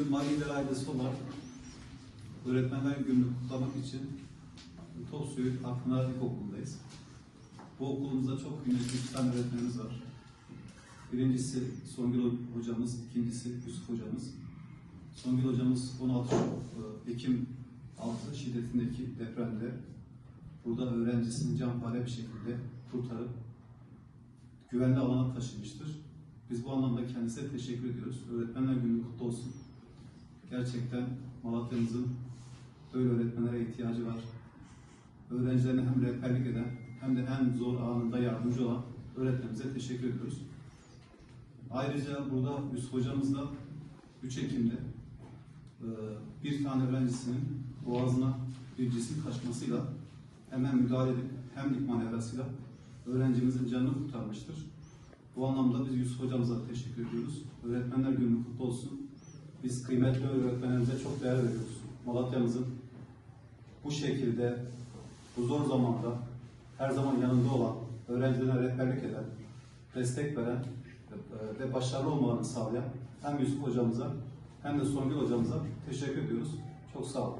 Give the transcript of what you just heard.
Bugün Maliler ailesi olarak Öğretmenler Günü'nü kutlamak için Topsuyu Akpınar İlkokulu'ndayız. Bu okulumuzda çok kıymetli iki tane öğretmenimiz var. Birincisi Songül hocamız, ikincisi Yusuf hocamız. Songül hocamız 16 Şubat, e, Ekim 6 şiddetindeki depremde burada öğrencisini canpare bir şekilde kurtarıp güvenli alana taşımıştır. Biz bu anlamda kendisine teşekkür ediyoruz. Öğretmenler Günü kutlu olsun. Gerçekten Malatya'mızın böyle öğretmenlere ihtiyacı var. Öğrencilerine hem rehberlik eden hem de en zor anında yardımcı olan öğretmenimize teşekkür ediyoruz. Ayrıca burada Yusuf hocamız da 3 Ekim'de e, bir tane öğrencisinin boğazına bir cisim kaçmasıyla hemen müdahale edip hem dik manevrasıyla öğrencimizin canını kurtarmıştır. Bu anlamda biz Yusuf hocamıza teşekkür ediyoruz. Öğretmenler günü kutlu olsun. Biz kıymetli öğretmenlerimize çok değer veriyoruz. Malatya'mızın bu şekilde bu zor zamanda her zaman yanında olan, öğrencilerine rehberlik eden, destek veren ve başarılı olmalarını sağlayan hem Yusuf hocamıza hem de Songül hocamıza teşekkür ediyoruz. Çok sağ olun.